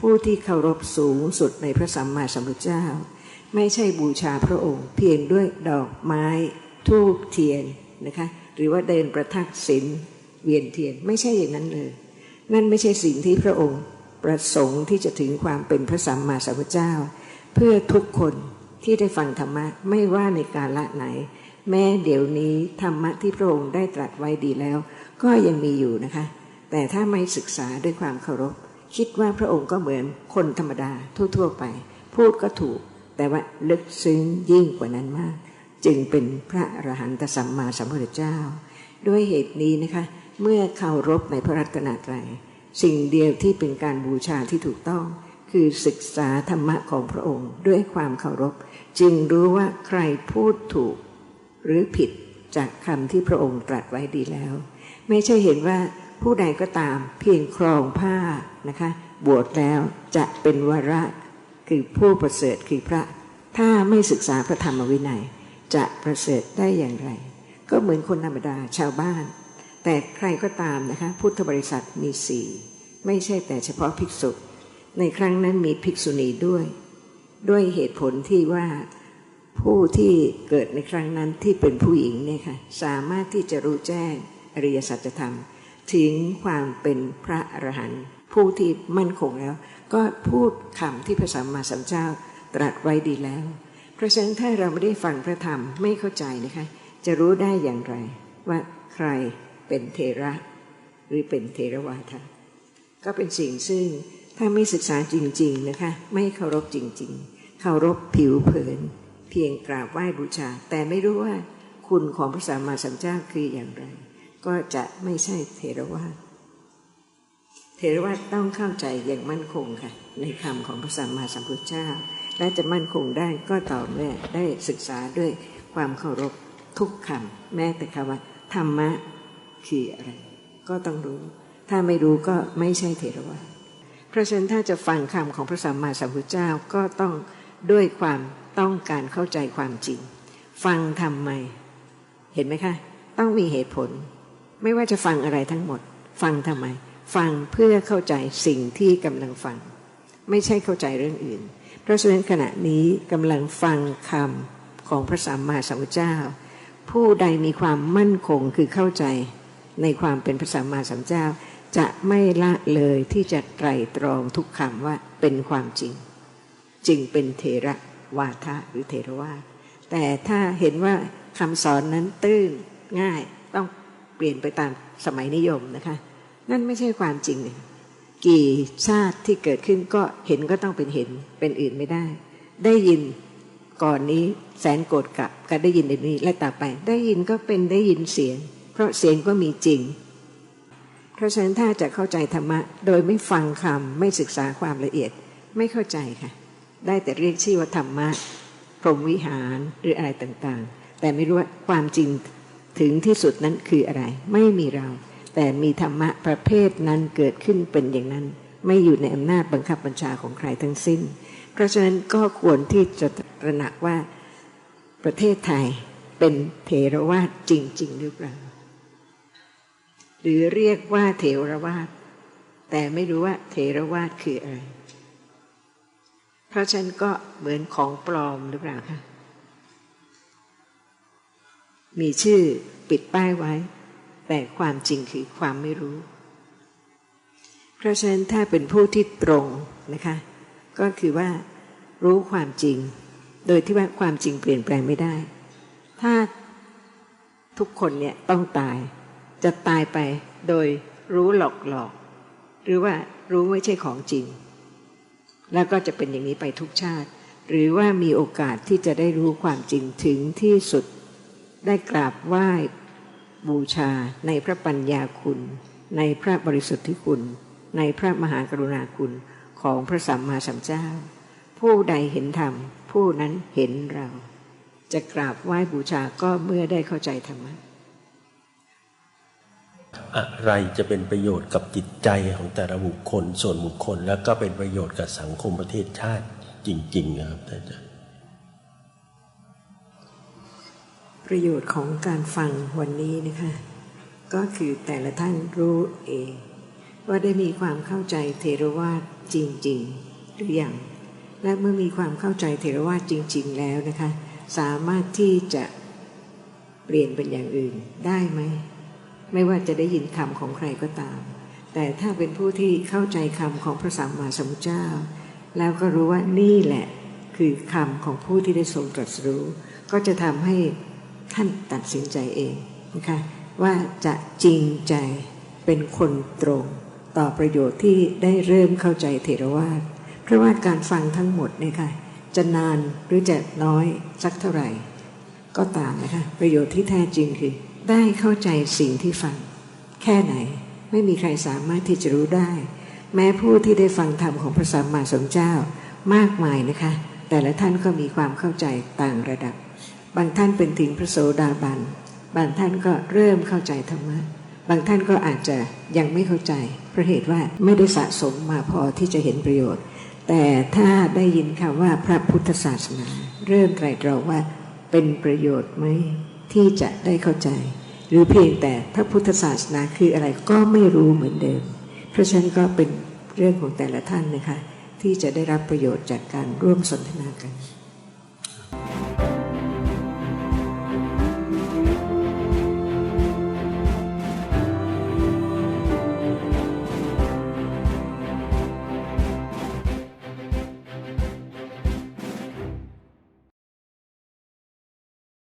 ผู้ที่เคารพสูงสุดในพระสัมมาสัมพุทธเจ้า ไม่ใช่บูชาพระองค์ เพียงด้วยดอกไม้ทูบเทียนนะคะหรือว่าเดินประทักษิณเวียนเทียนไม่ใช่อย่างนั้นเลย นั่นไม่ใช่สิ่งที่พระองค์ประสงค์ที่จะถึงความเป็นพระสัมมาสัมพุทธเจ้า เพื่อทุกคนที่ได้ฟังธรรมะไม่ว่าในกาละไหน แม้เดี๋ยวนี้ธรรมะที่พระองค์ได้ตรัสไว้ดีแล้ว ก็ยังมีอยู่นะคะ แต่ถ้าไม่ศึกษาด้วยความเคารพ คิดว่าพระองค์ก็เหมือนคนธรรมดาทั่ว ๆ ไป พูดก็ถูก แต่ว่าลึกซึ้งยิ่งกว่านั้นมาก จึงเป็นพระอรหันตสัมมาสัมพุทธเจ้า ด้วยเหตุนี้นะคะ เมื่อเคารพในพระรัตนตรัยสิ่งเดียวที่เป็นการบูชาที่ถูกต้อง คือศึกษาธรรมะของพระองค์ ด้วยความเคารพ จึงรู้ว่าใครพูดถูก หรือผิดจากคำที่พระองค์ตรัสไว้ดีแล้ว ไม่ใช่เห็นว่า ผู้ใดก็ตามเพียงครองผ้านะคะบวชแล้วจะเป็นวระคือผู้ประเสริฐคือพระ ถ้าไม่ศึกษาพระธรรมวินัย จะประเสริฐได้อย่างไร ก็เหมือนคนธรรมดาชาวบ้าน แต่ใครก็ตามนะคะพุทธบริษัทมีสี่ไม่ใช่แต่เฉพาะภิกษุ ในครั้งนั้นมีภิกษุณีด้วย ด้วยเหตุผลที่ว่าผู้ที่เกิดในครั้งนั้นที่เป็นผู้หญิงเนี่ยค่ะสามารถที่จะรู้แจ้งอริยสัจธรรม ถึงความเป็นพระอรหันต์ผู้ที่มั่นคงแล้ว ก็พูดคำที่พระสัมมาสัมพุทธเจ้าตรัสไว้ดีแล้ว เพราะฉะนั้นถ้าเราไม่ได้ฟังพระธรรมไม่เข้าใจนะคะ จะรู้ได้อย่างไร ว่าใครเป็นเทระหรือเป็นเทรวาทะก็เป็นสิ่งซึ่งถ้าไม่ศึกษาจริง ๆนะคะ ไม่เคารพจริง ๆ เคารพผิวเผิน เพียงกราบไหว้บูชา แต่ไม่รู้ว่าคุณของพระสัมมาสัมพุทธเจ้าคืออย่างไร ก็จะไม่ใช่เทรวาทเทรวาทต้องเข้าใจอย่างมั่นคงค่ะ ในคำของพระสัมมาสัมพุทธเจ้า และจะมั่นคงได้ก็ต่อเมื่อได้ศึกษาด้วยความเคารพทุกคำแม้แต่คำว่าธรรมะคืออะไร ก็ต้องรู้ ถ้าไม่รู้ก็ไม่ใช่เทรวาทเพราะฉะนั้นถ้าจะฟังคำของพระสัมมาสัมพุทธเจ้าก็ต้องด้วยความต้องการเข้าใจความจริง ฟังทำไม เห็นไหมคะ ต้องมีเหตุผล ไม่ว่าจะฟังอะไรทั้งหมด ฟังทำไม ฟังเพื่อเข้าใจสิ่งที่กำลังฟัง ไม่ใช่เข้าใจเรื่องอื่น เพราะฉะนั้นขณะนี้กำลังฟังคำของพระสัมมาสัมพุทธเจ้า ผู้ใดมีความมั่นคงคือเข้าใจ ในความเป็นพระสัมมาสัมพุทธเจ้า จะไม่ละเลยที่จะไตรตรองทุกคำว่าเป็นความจริง จึงเป็นเทระวาทะหรือเทรวาทแต่ถ้าเห็นว่าคำสอนนั้นตื้นง่าย ปลี่ยนไปตามสมัยนิยมนะคะ นั่นไม่ใช่ความจริงเลยกี่ชาติที่เกิดขึ้นก็เห็นก็ต้องเป็นเห็นเป็นอื่นไม่ได้ ได้ยินก่อนนี้แสนโกรธกับก็ได้ยินในนี้และต่อไป ได้ยินก็เป็นได้ยินเสียง เพราะเสียงก็มีจริง เพราะฉะนั้นถ้าจะเข้าใจธรรมะ โดยไม่ฟังคำไม่ศึกษาความละเอียดไม่เข้าใจค่ะ ได้แต่เรียกชื่อว่าธรรมะพรหมวิหารหรืออะไรต่างๆ แต่ไม่รู้ว่าความจริง ถึงที่สุดนั้นคืออะไร ไม่มีเรา แต่มีธรรมะประเภทนั้นเกิดขึ้นเป็นอย่างนั้น ไม่อยู่ในอำนาจบังคับบัญชาของใครทั้งสิ้น เพราะฉะนั้นก็ควรที่จะตระหนักว่าประเทศไทยเป็นเทรวาสจริง ๆ หรือเปล่า หรือเรียกว่าเทรวาสแต่ไม่รู้ว่าเทรวาสคืออะไร เพราะฉะนั้นก็เหมือนของปลอมหรือเปล่าคะ มีชื่อปิดป้ายไว้ แต่ความจริงคือความไม่รู้ เพราะฉะนั้นถ้าเป็นผู้ที่ตรงนะคะ ก็คือว่ารู้ความจริง โดยที่ว่าความจริงเปลี่ยนแปลงไม่ได้ ถ้าทุกคนเนี่ยต้องตาย จะตายไปโดยรู้หลอกหลอก หรือว่ารู้ไม่ใช่ของจริง แล้วก็จะเป็นอย่างนี้ไปทุกชาติ หรือว่ามีโอกาสที่จะได้รู้ความจริงถึงที่สุด ได้กราบไหว้บูชาในพระปัญญาคุณ ในพระบริสุทธิคุณ ในพระมหากรุณาคุณของพระสัมมาสัมพุทธเจ้า ผู้ใดเห็นธรรม ผู้นั้นเห็นเรา จะกราบไหว้บูชาก็เมื่อได้เข้าใจธรรมะอะไรจะเป็นประโยชน์กับจิตใจของแต่ละบุคคลส่วนบุคคล แล้วก็เป็นประโยชน์กับสังคมประเทศชาติจริงๆครับอาจารย์ ประโยชน์ของการฟังวันนี้นะคะ ก็คือแต่ละท่านรู้เอง ว่าได้มีความเข้าใจเทรวาสจริง ๆ หรือยังและเมื่อมีความเข้าใจเทรวาสจริง ๆ แล้วนะคะ สามารถที่จะเปลี่ยนเป็นอย่างอื่นได้ไหม ไม่ว่าจะได้ยินคำของใครก็ตาม แต่ถ้าเป็นผู้ที่เข้าใจคำของพระสัมมาสัมพุทธเจ้า แล้วก็รู้ว่านี่แหละคือคำของผู้ที่ได้ทรงตรัสรู้ ก็จะทำให้ ท่านตัดสินใจเองนะคะว่าจะจริงใจเป็นคนตรงต่อประโยชน์ที่ได้เริ่มเข้าใจเทรวาสเพราะว่าการฟังทั้งหมดเนี่ยค่ะจะนานหรือจะน้อยสักเท่าไหร่ ก็ตามนะคะประโยชน์ที่แท้จริงคือ ได้เข้าใจสิ่งที่ฟัง แค่ไหนไม่มีใครสามารถที่จะรู้ได้ แม้ผู้ที่ได้ฟังธรรมของพระสัมมาสัมพุทธเจ้า มากมายนะคะ แต่ละท่านก็มีความเข้าใจต่างระดับ บางท่านเป็นถึงพระโสดาบัน บางท่านก็เริ่มเข้าใจธรรมะ บางท่านก็อาจจะยังไม่เข้าใจเพราะเหตุว่าไม่ได้สะสมมาพอที่จะเห็นประโยชน์ แต่ถ้าได้ยินคำว่าพระพุทธศาสนา เริ่มไตรตรองว่าเป็นประโยชน์ไหมที่จะได้เข้าใจ หรือเพียงแต่พระพุทธศาสนาคืออะไรก็ไม่รู้เหมือนเดิม เพราะฉะนั้นก็เป็นเรื่องของแต่ละท่านนะคะ ที่จะได้รับประโยชน์จากการร่วมสนทนากัน